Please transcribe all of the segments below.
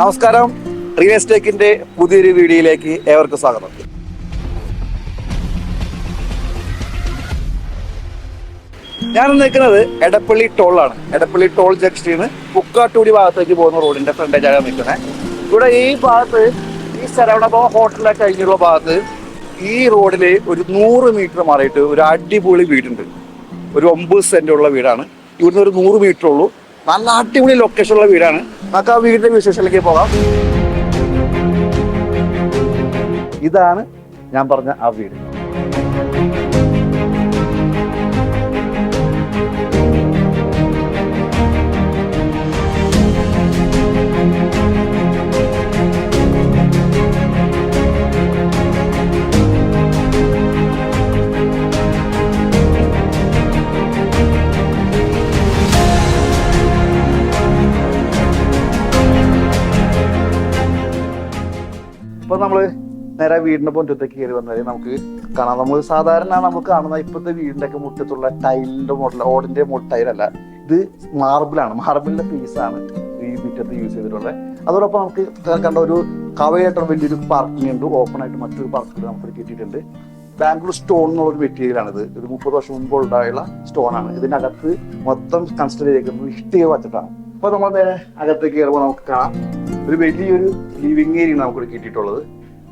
നമസ്കാരം. റിയൽ എസ്റ്റേറ്റിന്റെ പുതിയൊരു വീഡിയോയിലേക്ക് ഏവർക്കും സ്വാഗതം. ഞാൻ നിൽക്കുന്നത് എടപ്പള്ളി ടോളാണ് എടപ്പള്ളി ടോൾ ജംഗ്ഷനിൽ നിന്ന് പുക്കാട്ടൂടി ഭാഗത്തേക്ക് പോകുന്ന റോഡിന്റെ ഫ്രണ്ടേജാണ് നിൽക്കുന്നത് ഇവിടെ ഈ ഭാഗത്ത് ഈ ശരവണഭവ ഹോട്ടലൊക്കെ കഴിഞ്ഞുള്ള ഭാഗത്ത് ഈ റോഡിൽ ഒരു നൂറ് മീറ്റർ മാറിയിട്ട് ഒരു അടിപൊളി വീടുണ്ട്. ഒരു ഒമ്പത് സെന്റ് ഉള്ള വീടാണ്. ഇവിടുന്ന് ഒരു നൂറ് മീറ്റർ ഉള്ളൂ. നല്ല അടിപൊളി ലൊക്കേഷൻ ഉള്ള വീടാണ്. നമുക്ക് ആ വീടിന്റെ വിശേഷത്തിലേക്ക് പോകാം. ഇതാണ് ഞാൻ പറഞ്ഞ ആ വീട്. ഇപ്പൊ നമ്മൾ നേരെ വീടിന്റെ മുറ്റത്തേക്ക് കയറി വന്നാൽ നമുക്ക് കാണാം. നമ്മൾ സാധാരണ നമ്മൾ കാണുന്ന ഇപ്പോഴത്തെ വീടിന്റെ ഒക്കെ മുറ്റത്തുള്ള ടൈലിന്റെ മോഡൽ ഓടിന്റെ ടൈലല്ല. ഇത് മാർബിളാണ്. മാർബിളിന്റെ പീസാണ് ഈ മുറ്റത്ത് യൂസ് ചെയ്തിട്ടുള്ളത്. അതോടൊപ്പം നമുക്ക് കണ്ട ഒരു കവയായിട്ടുള്ള വലിയൊരു പാർക്കിംഗ് ഉണ്ട്. ഓപ്പൺ ആയിട്ട് മറ്റൊരു പാർക്കിംഗ് നമുക്ക് കിട്ടിയിട്ടുണ്ട്. ബാംഗ്ലൂർ സ്റ്റോൺ എന്നുള്ള ഒരു മെറ്റീരിയൽ ആണ് ഇത് ഒരു മുപ്പത് വർഷം മുമ്പ് ഉണ്ടായുള്ള സ്റ്റോൺ ആണ് ഇതിനകത്ത് മൊത്തം കൺസിഡർ ചെയ്തിരിക്കുന്നത് ഇഷ്ടിക വച്ചിട്ടാണ് അപ്പൊ നമ്മൾ നേരെ അകത്തേക്ക് കയറുമ്പോൾ നമുക്ക് കാണാം. ഒരു വലിയൊരു ലിവിങ് ഏരിയ നമുക്ക് കിട്ടിയിട്ടുള്ളത്.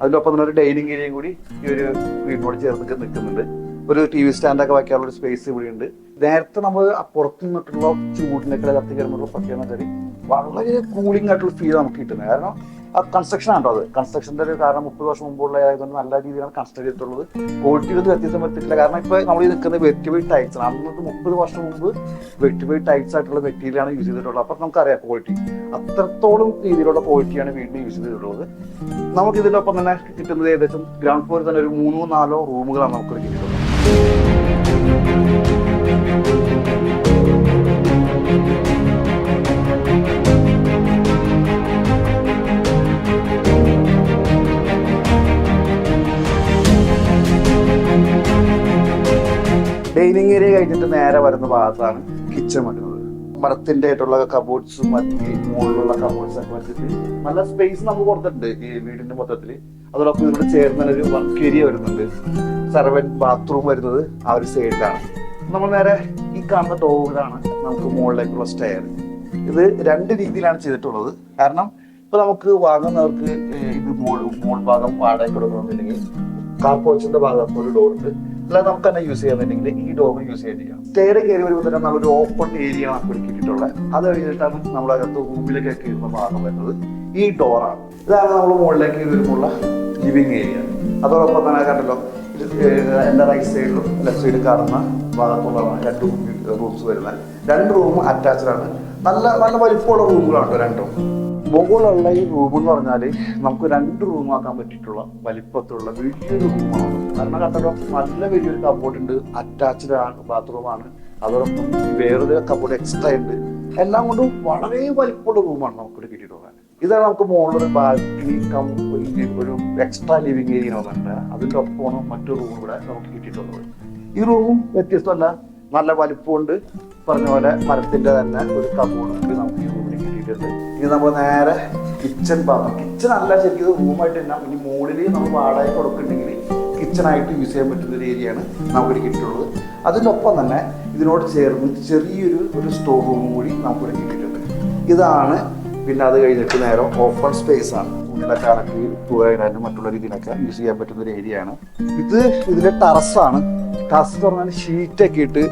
അതിലൊപ്പം തന്നെ ഒരു ഡൈനിങ് ഏരിയയും കൂടി ഈ ഒരു വീടിനോട് ചേർന്ന് നിൽക്കുന്നുണ്ട്. ഒരു ടി വി സ്റ്റാൻഡൊക്കെ വയ്ക്കാനുള്ള ഒരു സ്പേസ് ഇവിടെ ഉണ്ട് നേരത്തെ നമ്മൾ പുറത്തു നിന്നിട്ടുള്ള ചൂടിനൊക്കെ കത്തി കയറുമ്പോൾ പ്രത്യേകത വെച്ചാൽ വളരെ കൂളിംഗ് ആയിട്ടുള്ള ഫീൽ നമുക്ക് കിട്ടുന്നത്. കാരണം ആ കൺസ്ട്രക്ഷൻ ആണോ അത്. കൺസ്ട്രക്ഷന്റെ ഒരു കാരണം മുപ്പത് വർഷം മുമ്പുള്ള ആയതുകൊണ്ട് നല്ല രീതിയിലാണ് കൺസ്ട്രക്ട് ചെയ്തിട്ടുള്ളത്. ക്വാളിറ്റി ഒരു വ്യത്യാസം വരുത്തിയിട്ടില്ല കാരണം ഇപ്പൊ നമ്മൾ ഈ നിൽക്കുന്ന വെറ്റിബൈ ടൈൽസ് ആണ്. അന്നത്തെ മുപ്പത് വർഷം മുമ്പ് വെറ്റിബൈ ടൈൽസ് ആയിട്ടുള്ള മെറ്റീരിയലാണ് യൂസ് ചെയ്തിട്ടുള്ളത്. അപ്പൊ നമുക്കറിയാം ക്വാളിറ്റി അത്രത്തോളം രീതിയിലുള്ള ക്വാളിറ്റിയാണ് വീണ്ടും യൂസ് ചെയ്തിട്ടുള്ളത്. നമുക്ക് ഇതിനൊപ്പം തന്നെ കിട്ടുന്നത് ഏകദേശം ഗ്രൗണ്ട് ഫ്ലോറിൽ തന്നെ ഒരു മൂന്നോ നാലോ റൂമുകളാണ് നമുക്ക് കിട്ടിയിട്ടുള്ളത്. ഡൈനിങ് ഏരിയ കഴിഞ്ഞിട്ട് നേരെ വരുന്ന ഭാഗത്താണ് കിച്ചൺ വരുന്നത് മരത്തിന്റെ ആയിട്ടുള്ള കബോർഡ്സും മറ്റ് മുകളിലുള്ള കബോർഡ്സ് ഒക്കെ വെച്ചിട്ട് നല്ല സ്പേസ് നമുക്ക് കൊടുത്തിട്ടുണ്ട് ഈ വീടിന്റെ മൊത്തത്തിൽ അതോടൊപ്പം ഇവിടെ ചേർന്ന ഒരു വർക്ക് ഏരിയ വരുന്നുണ്ട്. സെർവൻ ബാത്റൂം വരുന്നത് ആ ഒരു സൈഡിലാണ് നമ്മൾ നേരെ ഈ കാണുന്ന ഡോറിലാണ് നമുക്ക് മുകളിലേക്കുള്ള സ്റ്റെയർ ഇത് രണ്ട് രീതിയിലാണ് ചെയ്തിട്ടുള്ളത്. കാരണം ഇപ്പൊ നമുക്ക് വാങ്ങുന്നവർക്ക് ഇത് മോൾ മോൾ ഭാഗം വാടക കൊടുക്കണമെന്നുണ്ടെങ്കിൽ കാർ പോർച്ചിന്റെ ഭാഗത്ത് ഒരു ഡോർ അല്ലാതെ നമുക്ക് തന്നെ യൂസ് ചെയ്യാന്നുണ്ടെങ്കിൽ ഈ ഡോർ യൂസ് ചെയ്യാം. സ്റ്റെയർ കയറി വരുമ്പോൾ തന്നെ നല്ലൊരു ഓപ്പൺ ഏരിയ നമുക്ക് ഒരുക്കിയിട്ടുള്ളത് അത് കഴിഞ്ഞിട്ടാണ് നമ്മളകത്ത് റൂമിലേക്ക് കയറുന്ന ഭാഗം വരുന്നത്. ഈ ഡോറാണ് ഇതാണ് നമ്മൾ മുകളിലേക്ക് വരുമ്പോഴുള്ള ലിവിങ് ഏരിയ അതോടൊപ്പം തന്നെ കണ്ടല്ലോ എന്റെ റൈറ്റ് സൈഡിലും ലെഫ്റ്റ് സൈഡിൽ കാണുന്ന ഭാഗത്തുള്ളതാണ് രണ്ട് റൂംസ് വരുന്നത്. രണ്ട് റൂം അറ്റാച്ച്ഡ് ആണ്. നല്ല നല്ല വലിപ്പമുള്ള റൂമുകളാണ് രണ്ടും. മുകളിലുള്ള ഈ റൂം എന്ന് പറഞ്ഞാൽ നമുക്ക് രണ്ട് റൂം ആക്കാൻ പറ്റിയിട്ടുള്ള വലിപ്പത്തിലുള്ള വലിയൊരു റൂമാണ് കാരണം കട്ടടം നല്ല വലിയൊരു കബോർഡ് ഉണ്ട് അറ്റാച്ച്ഡ് ആണ്. ബാത്റൂമാണ് അതോടൊപ്പം വേറൊരു കബോർഡ് എക്സ്ട്രാ ഉണ്ട്. എല്ലാം കൊണ്ടും വളരെ വലിപ്പമുള്ള റൂമാണ് നമുക്കിവിടെ കിട്ടിയിട്ടുള്ളത്. ഇതാണ് നമുക്ക് മുകളിലൊരു ബാൽക്കണി കം ഒരു- എക്സ്ട്രാ ലിവിങ് ഏരിയ വന്നിട്ടുണ്ട് അതിന്റെ ഒപ്പമാണ് മറ്റൊരു റൂം ഇവിടെ നമുക്ക് കിട്ടിയിട്ടുള്ളത്. ഈ റൂമും വ്യത്യസ്തമല്ല. നല്ല വലിപ്പമുണ്ട്. പറഞ്ഞ പോലെ മരത്തിന്റെ തന്നെ ഒരു കബോർഡ് നമുക്ക് ഈ റൂമിൽ കിട്ടിയിട്ടുണ്ട്. ഇനി നമ്മൾ നേരെ കിച്ചൺ ഭാഗം കിച്ചൺ അല്ല ശരിക്കും റൂമായിട്ട് തന്നെ ഇനി മുകളിൽ നമ്മൾ വാടക കൊടുക്കുന്നുണ്ടെങ്കിൽ കിച്ചണായിട്ട് യൂസ് ചെയ്യാൻ പറ്റുന്ന ഒരു ഏരിയയാണ് നമുക്കിവിടെ കിട്ടിയിട്ടുള്ളത്. അതിനൊപ്പം തന്നെ ഇതിനോട് ചേർന്ന് ചെറിയൊരു ഒരു സ്റ്റോർ റൂം കൂടി നമുക്കിവിടെ കിട്ടിയിട്ടുണ്ട്. ഇതാണ് പിന്നെ അത് കഴിഞ്ഞിട്ട് നേരെ ഓപ്പൺ സ്പേസ് ആണ്. അടക്കി പോകാനും മറ്റുള്ള രീതിയിലൊക്കെ യൂസ് ചെയ്യാൻ പറ്റുന്ന ഒരു ഏരിയയാണ് ആണ്. ഇത് ഇതിന്റെ ടെറസാണ് ടെറസ് എന്ന് പറഞ്ഞാൽ ഷീറ്റൊക്കെ ഇട്ട്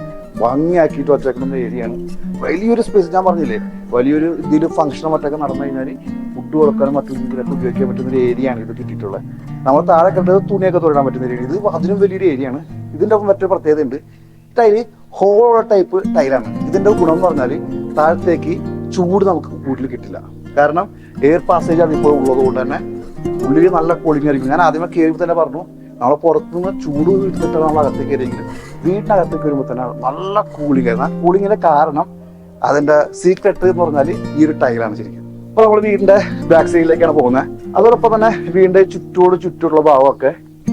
ഭംഗിയാക്കിയിട്ട് വച്ചേക്കുന്ന ഏരിയയാണ് വലിയൊരു സ്പേസ് ഞാൻ പറഞ്ഞില്ലേ വലിയൊരു ഇതിൽ ഫംഗ്ഷനോ മറ്റൊക്കെ നടന്നു കഴിഞ്ഞാൽ ഫുഡ് കൊടുക്കാനും മറ്റു രീതിയിലൊക്കെ ഉപയോഗിക്കാൻ പറ്റുന്ന ഒരു ഏരിയയാണ് ഇത് കിട്ടിയിട്ടുള്ളത്. നമ്മൾ താഴെ കണ്ടത് തുണിയൊക്കെ തൊഴിടാൻ പറ്റുന്ന ഏരിയ ഇത് അതിനും വലിയൊരു ഏരിയയാണ് ആണ്. ഇതിന്റെ ഒപ്പം മറ്റൊരു പ്രത്യേകത ഉണ്ട്. ടൈൽ ഹോളോ ടൈപ്പ് ടൈലാണ് ഇതിന്റെ ഗുണം എന്ന് പറഞ്ഞാൽ താഴത്തേക്ക് ചൂട് നമുക്ക് വീട്ടിൽ കിട്ടില്ല. കാരണം എയർ പാസേജ് ആണ് ഇപ്പോൾ ഉള്ളത് കൊണ്ട് തന്നെ ഉള്ളിൽ നല്ല കൂളിംഗ് ആയിരിക്കും. ഞാൻ ആദ്യമേ കയറിയപ്പോൾ തന്നെ പറഞ്ഞു നമ്മൾ പുറത്തുനിന്ന് ചൂട് എടുത്തിട്ട് നമ്മൾ അകത്തേക്ക് കയറിയെങ്കിലും വീട്ടിനകത്തേക്ക് തന്നെ നല്ല കൂളിംഗ് ആയിരുന്നു. ആ കൂളിങ്ങിന്റെ കാരണം അതിന്റെ സീക്രട്ട് എന്ന് പറഞ്ഞാൽ ഈ ഒരു ടൈലാണ് ശരിക്കും. അപ്പൊ നമ്മൾ വീടിന്റെ ബാക്ക് സൈഡിലേക്കാണ് പോകുന്നത് അതോടൊപ്പം തന്നെ വീടിന്റെ ചുറ്റോട് ചുറ്റുള്ള ഭാഗമൊക്കെ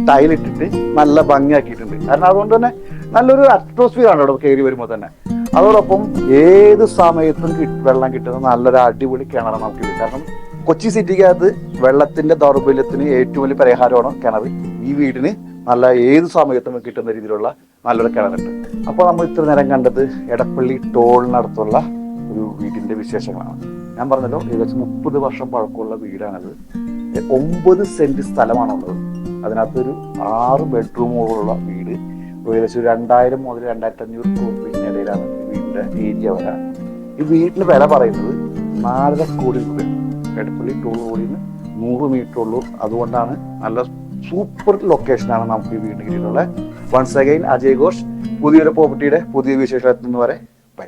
ടൈലിട്ടിട്ട് നല്ല ഭംഗിയാക്കിയിട്ടുണ്ട്. കാരണം അതുകൊണ്ട് തന്നെ നല്ലൊരു അറ്റ്മോസ്ഫിയർ ആണ് ഇവിടെ കയറി വരുമ്പോൾ തന്നെ. അതോടൊപ്പം ഏത് സമയത്തും വെള്ളം കിട്ടുന്ന നല്ലൊരു അടിപൊളി കിണറാണ് നമുക്ക് കാരണം കൊച്ചി സിറ്റിക്കകത്ത് വെള്ളത്തിന്റെ ദൗർബല്യത്തിന് ഏറ്റവും വലിയ പരിഹാരമാണ് കിണർ ഈ വീടിന് നല്ല ഏത് സമയത്തും കിട്ടുന്ന രീതിയിലുള്ള നല്ലൊരു കിണറുണ്ട്. അപ്പോൾ നമ്മൾ ഇത്ര നേരം കണ്ടത് എടപ്പള്ളി ടോളിനടുത്തുള്ള ഒരു വീടിന്റെ വിശേഷങ്ങളാണ്. ഞാൻ പറഞ്ഞല്ലോ ഏകദേശം മുപ്പത് വർഷം പഴക്കമുള്ള വീടാണത്. ഒമ്പത് സെന്റ് സ്ഥലമാണുള്ളത്. അതിനകത്ത് ഒരു ആറ് ബെഡ്റൂമുകളുള്ള വീട്. ഏകദേശം രണ്ടായിരം മുതൽ രണ്ടായിരത്തി അഞ്ഞൂറ് ഈ വീടിന്റെ ഏരിയ വരാൻ ഈ വീടിന് വില പറയുന്നത് നാലര കോടി രൂപയാണ്. എടപ്പള്ളി ടോൾ കോടിയിൽ നിന്ന് നൂറ് മീറ്റർ ഉള്ളൂ. അതുകൊണ്ടാണ് നല്ല സൂപ്പർ ലൊക്കേഷനാണ് നമുക്ക് ഈ വീടിന് കീഴിലുള്ള വൺസ് അഗൈൻ അജയ് ഘോഷ് പുതിയൊരു പ്രോപ്പർട്ടിയുടെ പുതിയ വിശേഷത്തിൽ നിന്ന് വരെ ബൈ.